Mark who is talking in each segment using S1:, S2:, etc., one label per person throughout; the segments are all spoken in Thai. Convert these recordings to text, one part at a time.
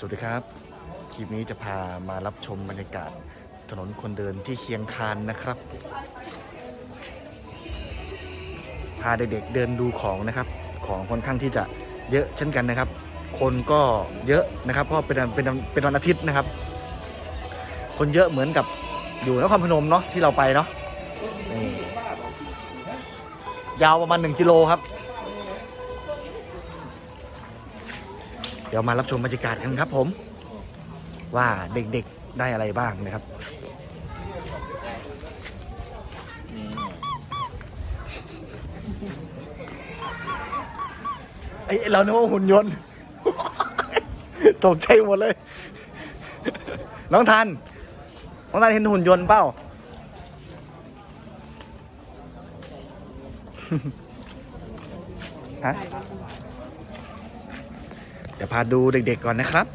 S1: สวัสดีครับ คลิปนี้จะพามารับชมบรรยากาศถนนคนเดินที่เคียงคานนะครับ พาเด็กๆเดินดูของนะครับ ของค่อนข้างที่จะเยอะเช่นกันนะครับ คนก็เยอะนะครับ เพราะเป็นเป็นวันเป็นวันอาทิตย์นะครับ คนเยอะเหมือนกับอยู่นครพนมเนาะที่เราไปเนาะยาวประมาณ 1กิโลครับ เดี๋ยวมารับชมบรรยากาศกันครับผม ว่าเด็กๆได้อะไรบ้างนะครับไอเราเนึกว่าหุ่นยนต์ตกใจหมดเลย น้องทัน น้องทันเห็นหุ่นยนต์เปล่า ฮะ เดี๋ยวพาดูเด็กๆก่อนนะครับ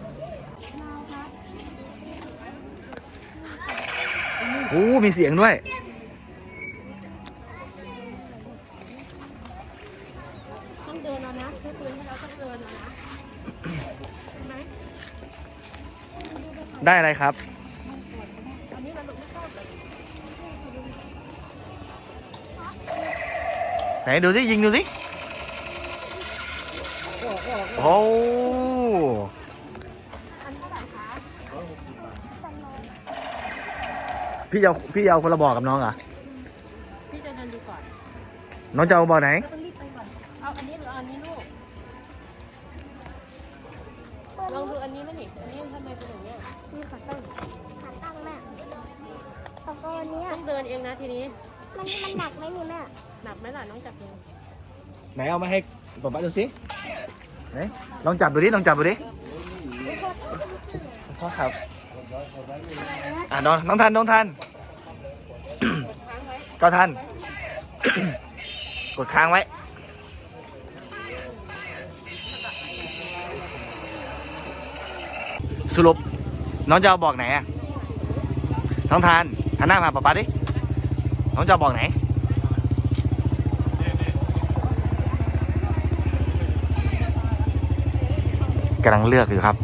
S1: โอ้มีเสียงด้วย
S2: ต้องเดินเอานะคือปืนให้เราต้องเดินเอานะเห็นไหม
S1: ได้อะไรครับ
S2: อันนี้มันหลุดไม่เข้าเลย
S1: ไหนดูสิยิงดูสิโอ้ พี่จะเอาพี่จะเอาคนละบอกกับน้องเหรอ
S2: พี่จะเดินดูก่อน
S1: น้องจะเอาบอกไหน
S2: ต้องรีบไปก่อน เอาอันนี้หรือเอาอันนี้ลูก ลองดูอันนี้ไหมนี่อันนี้ทำไมเป็นอย่างเงี้ย
S3: มีขาตั้งขาตั้งแม่ตะโกนเนี้ย
S2: ต้องเดินเองนะทีนี้
S3: มันมันหนักไหมนี่แม่
S2: หนักไหมล่ะน้องจับเอง
S1: ไหนเอามาให้ป๊าป๊าดูสิไหนลองจับดูดิลองจับดูดิขอครับ อะน้องน้องทันน้องทัน ก็ทัน กดค้างไว้ สรุป น้องจะเอาบอกไหนอะน้องทานหันหน้ามาป๊าป๊าดิ น้องจะเอาบอกไหนกำลังเลือกอยู่ครับ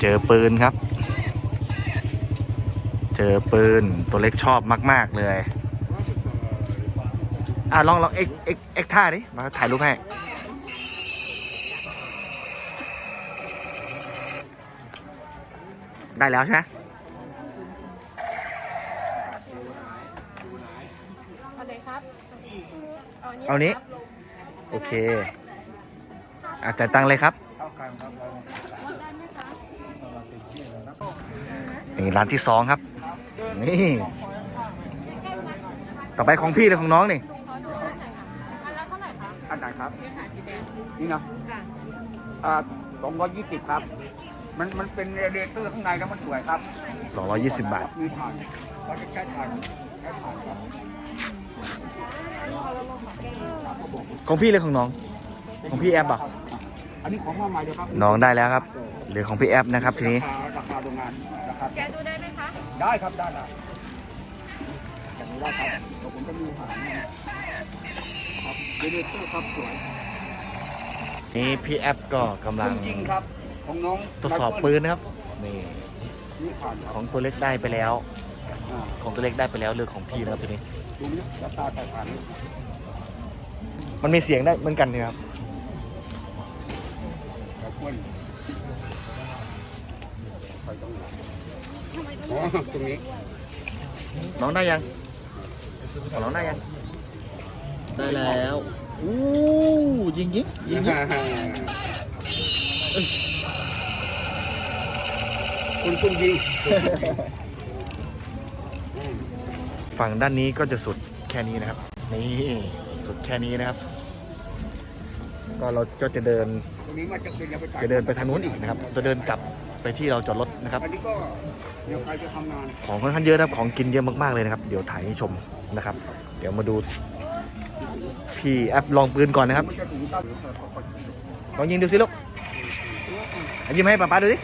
S1: เจอปืนครับ เจอปืนตัวเล็กชอบมาก ๆ เลย อะลองลองเอ็กเอ็กเอ็กท่าดิมาถ่ายรูปให้ได้แล้วใช่ไหม
S2: เอาไหนครับ
S1: เอานี้
S2: ครับ
S1: โอเคอาจ่ายตังค์เลยครับ นี่ร้านที่สองครับ นี่ ต่อไปของพี่เลยของน้องนี่
S2: ขอดูอันไหนคะอันละเท่าไหร่คะ
S4: อันไหนครับ
S2: นี่ค่ะสีแดง
S4: นี่นะ
S2: ค่ะ
S4: อ่าสองร้อยยี่สิบครับ มันมันเป็นเรเดเตอร์ข้างในแล้วมันสวยครับ
S1: 220บาท
S4: มีถ่านเราจะใช้ถ่านใช้ถ่านครับ
S1: ของพี่เลยของน้อง ของพี่แอปอะ
S4: อันนี้ของมาใหม่เลยครับ
S1: น้องได้แล้วครับเหลือของพี่แอปนะครับทีนี้
S4: ราคาราคาโรงงานราคา
S2: แกะดูได้ไหมคะ
S4: ได้ครับได้ได้อย่างนี้ได้ครับเดี๋ยวผมจะมีถ่านนะครับเรเดเตอร์ครับสวย
S1: นี่พี่แอปก็กำลัง
S4: จริงครับของน้อง
S1: ทดสอบปืนนะครับนี่
S4: นี่ถ่านค
S1: ข
S4: รับ
S1: องตัวเล็กได้ไปแล้ว
S4: อ่า
S1: ของตัวเล็กได้ไปแล้วเรื่องของพี่นะครับทีนี้
S4: ดูนี่ราคาแต่ถ่าน
S1: มันมีเสียงได้เหมือนกันนะครับ
S4: แต่ค วรไปตรงไหนอ๋อตรงนี้
S1: น้องได้ยังของน้องได้ยัง ได้แล้วอู้ยิงยิงยิงยิง
S4: คุณคุณยิง
S1: ฝั่งด้านนี้ก็จะสุดแค่นี้นะครับ นี่ สุดแค่นี้นะครับ ก็เราก็จะเดิน
S4: ต รงนี้มาจะเป็นยังไปจ่าย
S1: จะเดินไปทางนู้นอีกนะครับจะเดินกลับไปที่เราจอดรถนะครับ
S4: อันนี้ก็เดี๋ยวใครจะทำงาน
S1: ของค่อนข้างเยอะนะครับของกินเยอะมากๆเลยนะครับ เดี๋ยวถ่ายให้ชมนะครับ เดี๋ยวมาดูพี่แอปลองปืนก่อนนะครับ
S4: มันจะถึงตั้ง
S1: ลองยิงดูสิลูกเอายิงให้ป๊าป๊าดูสิ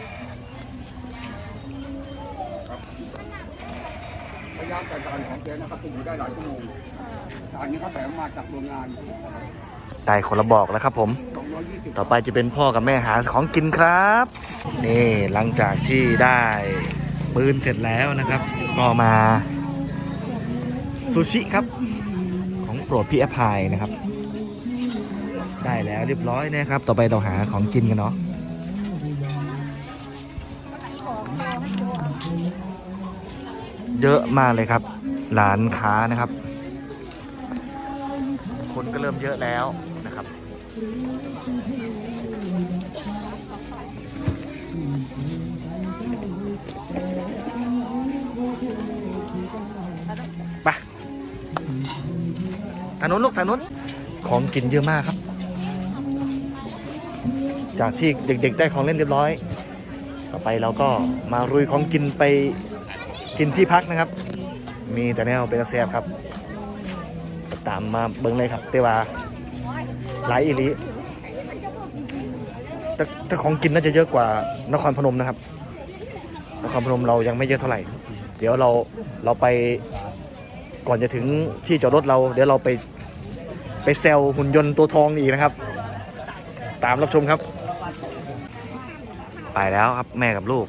S4: พยายามแต่การของแกนะครับจะอยู่ได้หลายชั่วโมงอันนี้เขาแถมมาจากโรงงาน
S1: ได้คนละบอกแล้วครับผม ต่อไปจะเป็นพ่อกับแม่หาของกินครับ นี่หลังจากที่ได้ปืนเสร็จแล้วนะครับ ก็มาซูชิครับ ของโปรดพี่แอภัยนะครับ ได้แล้วเรียบร้อยนะครับ ต่อไปเราหาของกินกันเนาะเยอะมากเลยครับ ร้านค้านะครับ คนก็เริ่มเยอะแล้ว ไปทางนู้นลูกทางนู้นของกินเยอะมากครับ จากที่เด็กๆได้ของเล่นเรียบร้อย ต่อไปเราก็มารุยของกินไปกินที่พักนะครับ มีแต่แนวเป็นแซบครับ ตามมาเบิ้งเลยครับเตว่า หลายอีหลีแต่แต่ของกินน่าจะเยอะกว่านครพนมนะครับ นครพนมเรายังไม่เยอะเท่าไหร่ เดี๋ยวเราเราไปก่อนจะถึงที่จอดรถเรา เดี๋ยวเราไปไปเซลหุ่นยนต์ตัวทองอีกนะครับ ตามรับชมครับ ไปแล้วครับแม่กับลูก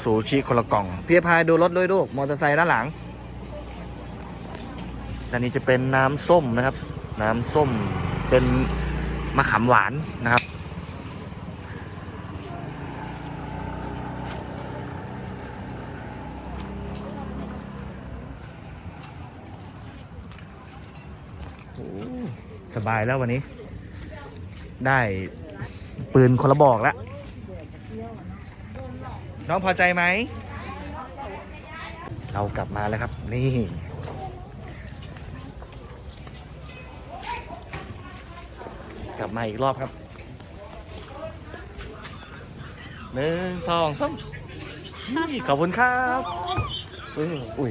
S1: ซูชิคนละกล่อง พี่พายดูรถด้วยลูกมอเตอร์ไซค์ด้านหลังด้านนี้จะเป็นน้ำส้มนะครับ น้ำส้มเป็นมะขามหวานนะครับ สบายแล้ววันนี้ ได้ปืนคนละบอกแล้ว น้องพอใจไหม เรากลับมาแล้วครับ นี่ กลั บมาอีกรอบครับหนึ่งสองสามนี่ขอบคุณครับอุ้ยอุ้ย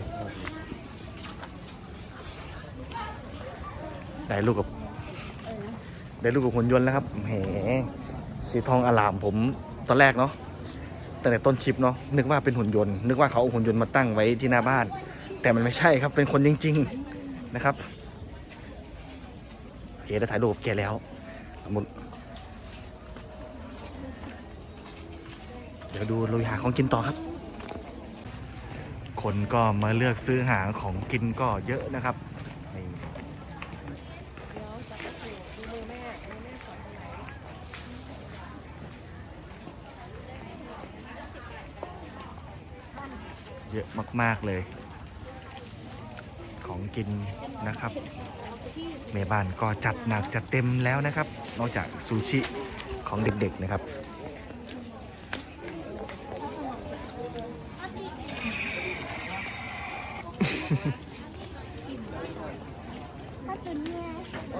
S1: ได้ลูกกับได้ลูกกับหุ่นยนต์แล้วครับแหมสีทองอลามผมตอนแรกเนาะตั้งแต่ต้นคลิปเนาะนึกว่าเป็นหุ่นยนต์ นึกว่าเขาเอาหุ่นยนต์มาตั้งไว้ที่หน้าบ้าน แต่มันไม่ใช่ครับเป็นคนจริง ๆนะครับโอเคได้ถ่ายรูปกับแกแล้ว หมด เดี๋ยวดูลุยหาของกินต่อครับ คนก็มาเลือกซื้อหาของกินก็เยอะนะครับเยอะมาก ๆ เลย กินนะครับเมบ้านก็จัดหนักจัดเต็มแล้วนะครับ นอกจากซูชิของเด็กๆนะครับ
S3: ถ้าตุนเนี่ยข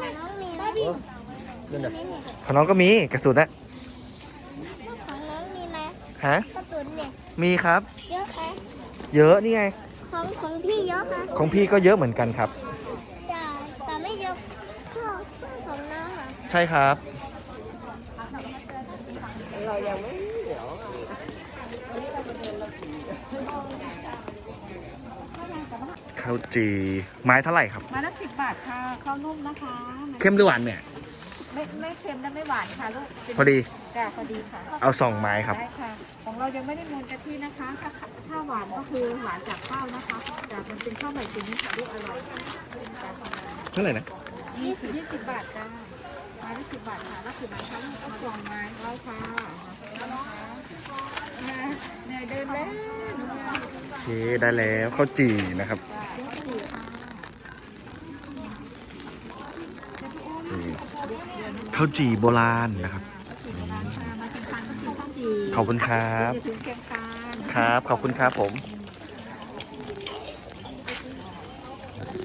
S3: องน้องมีไหม
S1: นั่นน่ะของน้องก็มีกระสุนนะ
S3: ของน้องมีไหม
S1: ฮะ
S3: กระตุนเนี่ย
S1: มีครับ
S3: เยอะไหม
S1: เยอะนี่ไง
S3: ของของพี่เยอะไหม
S1: ของพี่ก็เยอะเหมือนกันครับ
S3: แต่แต่ไม่เยอะเท่าของน้องอะ
S1: ใช่ครับข้าวจีไม้เท่าไหร่ครับ
S2: มาละสิบบาทค่ะข้าวนุ่มนะคะ
S1: เข้มหรือหวานเนี่ย
S2: ไม่ไม่เค็มและไม่หวานค่ะลูกเป็น
S1: พอดี
S2: จ้าพอดีค่ะ
S1: เอาสองไม้ครับ
S2: ได้ค่ะ ของเรายังไม่ได้มูลกะทินะคะ ถ้าถ้าหวานก็คือหวานจากข้าวนะคะแต่มันเป็นข้าวใหม่ตุ๋นค่ะลูกอร่อยจ้ะ
S1: เท่าไหร่นะ
S2: ยี่สิบยี่สิบบาทจ้าไม้ละสิบบาทค่ะแล้วคือไม้ค่ะลูกเอาสองไม้เอาค่ะเอานะคะเหนื่อยเดินแล้ว
S1: โอเคได้แล้วข้าวจีนะครับนี่ ข้าวจีโบราณนะครับ
S2: มาชิมทานก็คือข้าวจี
S1: ขอบคุณครับ
S2: เดี๋ยวถึงแกงกลาง
S1: ครับ ขอบคุณครับผม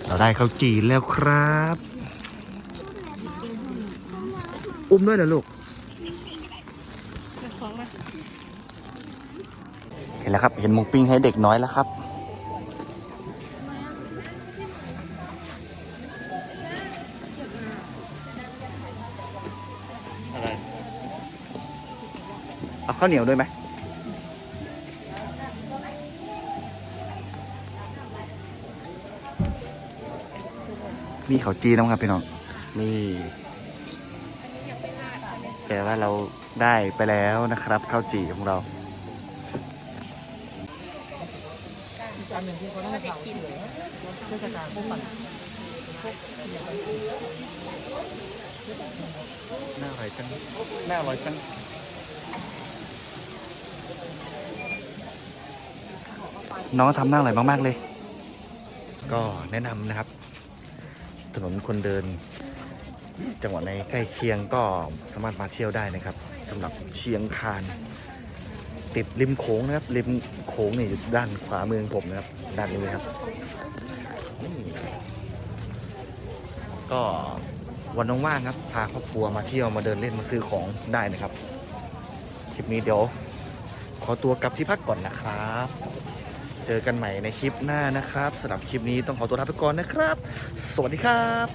S1: เราได้ข้าวจีแล้วครับ อุ้มด้วยนะลูก
S2: ของมา
S1: เห็นแล้วครับ เห็นหมูปิ้งให้เด็กน้อยแล้วครับาข้าวเหนียวด้วยไหมมีข้าวจีนะครับพี่น้องนี่แต่ว่าเราได้ไปแล้วนะครับข้าวจีของเราน่าอร่อยจังน่าอร่อยจัง น้องทำหน้าอร่อยมาก ๆ เลย ก็แนะนำนะครับ ถนนคนเดิน จังหวัดในใกล้เคียงก็สามารถมาเที่ยวได้นะครับสำหรับเชียงคาน ติดริมโขงนะครับริมโขงนี่อยู่ด้านขวามือของผมนะครับ ด้านนี้ครับนี่ก็วันว่างๆครับ พาครอบครัวมาเที่ยวมาเดินเล่นมาซื้อของได้นะครับ คลิปนี้เดี๋ยว ขอตัวกลับที่พักก่อนนะครับ เจอกันใหม่ในคลิปหน้านะครับสำหรับคลิปนี้ต้องขอตัวลาไปก่อนนะครับ สวัสดีครับ